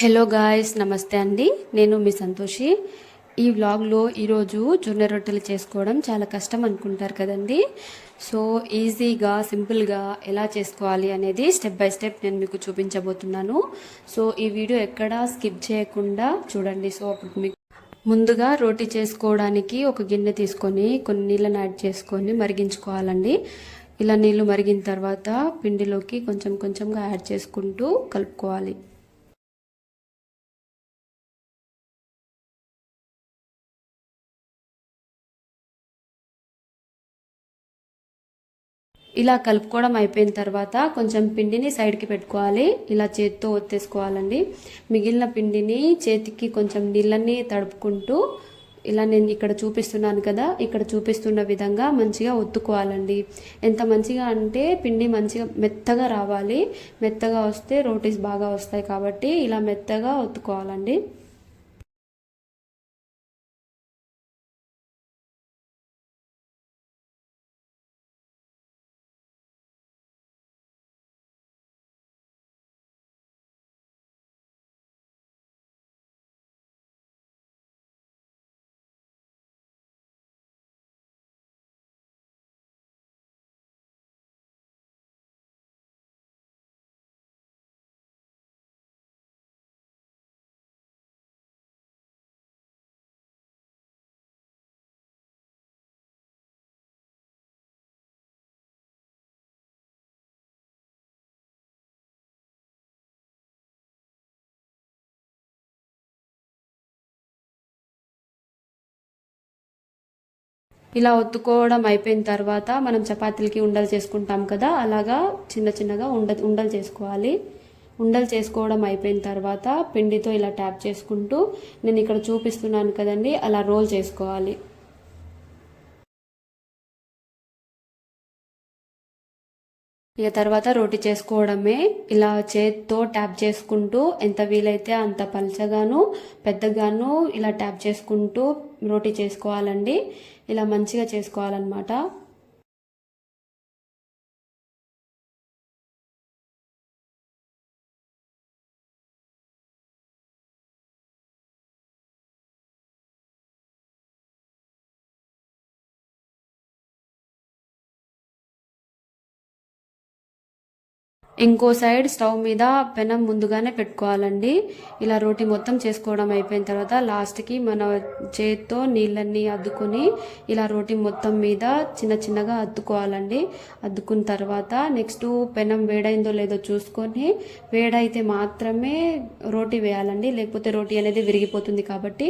Hello guys నమస్తే అండి. నేను మీ సంతోషి. ఈ వ్లాగ్లో ఈరోజు జొన్న రొట్టెలు చేసుకోవడం చాలా కష్టం అనుకుంటారు కదండి. సో ఈజీగా సింపుల్గా ఎలా చేసుకోవాలి అనేది స్టెప్ బై స్టెప్ నేను మీకు చూపించబోతున్నాను. సో ఈ వీడియో ఎక్కడా స్కిప్ చేయకుండా చూడండి. సో అప్పుడు మీకు ముందుగా రోటీ చేసుకోవడానికి ఒక గిన్నె తీసుకొని కొన్ని నీళ్ళని యాడ్ చేసుకొని మరిగించుకోవాలండి. ఇలా నీళ్ళు మరిగిన తర్వాత పిండిలోకి కొంచెం కొంచెంగా యాడ్ చేసుకుంటూ కలుపుకోవాలి. ఇలా కలుపుకోవడం అయిపోయిన తర్వాత కొంచెం పిండిని సైడ్కి పెట్టుకోవాలి. ఇలా చేతితో ఒత్తేసుకోవాలండి. మిగిలిన పిండిని చేతికి కొంచెం నీళ్ళని తడుపుకుంటూ ఇలా నేను ఇక్కడ చూపిస్తున్నాను కదా ఇక్కడ చూపిస్తున్న విధంగా మంచిగా ఒత్తుకోవాలండి. ఎంత మంచిగా అంటే పిండి మంచిగా మెత్తగా రావాలి. మెత్తగా వస్తే రోటీస్ బాగా వస్తాయి కాబట్టి ఇలా మెత్తగా ఒత్తుకోవాలండి. ఇలా ఒత్తుకోవడం అయిపోయిన తర్వాత మనం చపాతీలకి ఉండలు చేసుకుంటాం కదా అలాగా చిన్న చిన్నగా ఉండ ఉండలు చేసుకోవాలి. ఉండలు చేసుకోవడం అయిపోయిన తర్వాత పిండితో ఇలా ట్యాప్ చేసుకుంటూ నేను ఇక్కడ చూపిస్తున్నాను కదండి అలా రోల్ చేసుకోవాలి. ఇక తర్వాత రోటీ చేసుకోవడమే ఇలా చేత్తో ట్యాప్ చేసుకుంటూ ఎంత వీలైతే అంత పలచగాను పెద్దగాను ఇలా ట్యాప్ చేసుకుంటూ రోటీ చేసుకోవాలండి. ఇలా మంచిగా చేసుకోవాలన్నమాట. ఇంకో సైడ్ స్టవ్ మీద పెనం ముందుగానే పెట్టుకోవాలండి. ఇలా రోటీ మొత్తం చేసుకోవడం అయిపోయిన తర్వాత లాస్ట్కి మన చేత్తో నీళ్ళన్నీ అద్దుకొని ఇలా రోటీ మొత్తం మీద చిన్న చిన్నగా అద్దుకోవాలండి. అద్దుకున్న తర్వాత నెక్స్ట్ పెనం వేడైందో లేదో చూసుకొని వేడైతే మాత్రమే రోటీ వేయాలండి. లేకపోతే రోటీ అనేది విరిగిపోతుంది కాబట్టి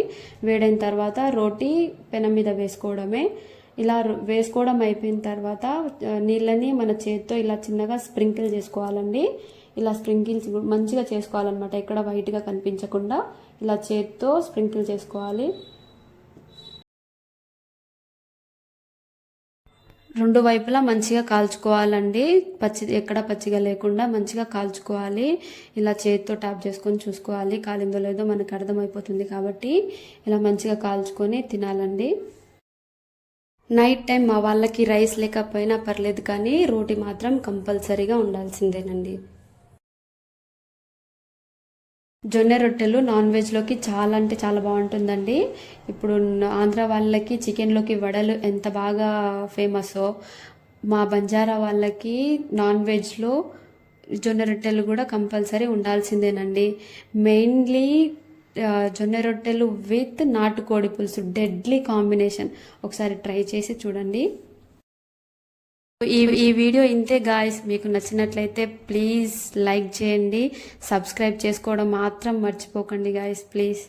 వేడైన తర్వాత రోటీ పెనం మీద వేసుకోవడమే. ఇలా వేసుకోవడం అయిపోయిన తర్వాత నీళ్ళని మన చేతితో ఇలా చిన్నగా స్ప్రింకిల్ చేసుకోవాలండి. ఇలా స్ప్రింకిల్స్ మంచిగా చేసుకోవాలన్నమాట. ఎక్కడ వైట్గా కనిపించకుండా ఇలా చేతితో స్ప్రింకిల్ చేసుకోవాలి. రెండు వైపులా మంచిగా కాల్చుకోవాలండి. పచ్చి ఎక్కడ పచ్చిగా లేకుండా మంచిగా కాల్చుకోవాలి. ఇలా చేతితో ట్యాప్ చేసుకొని చూసుకోవాలి. కాలిందో లేదో మనకు అర్థమైపోతుంది కాబట్టి ఇలా మంచిగా కాల్చుకొని తినాలండి. నైట్ టైం మా వాళ్ళకి రైస్ లేకపోయినా పర్లేదు కానీ రోటీ మాత్రం కంపల్సరీగా ఉండాల్సిందేనండి. జొన్న రొట్టెలు నాన్ వెజ్లోకి చాలా అంటే చాలా బాగుంటుందండి. ఇప్పుడు ఆంధ్ర వాళ్ళకి చికెన్లోకి వడలు ఎంత బాగా ఫేమసో మా బంజారా వాళ్ళకి నాన్ వెజ్లో జొన్న రొట్టెలు కూడా కంపల్సరీ ఉండాల్సిందేనండి. మెయిన్లీ జొన్న రొట్టెలు విత్ నాటుకోడి పులుసు. డెడ్లీ కాంబినేషన్ ఒకసారి ట్రై చేసి చూడండి. ఈ ఈ వీడియో ఇంతే గాయస్ మీకు నచ్చినట్లయితే ప్లీజ్ లైక్ చేయండి. సబ్స్క్రైబ్ చేసుకోవడం మాత్రం మర్చిపోకండి గాయస్ ప్లీజ్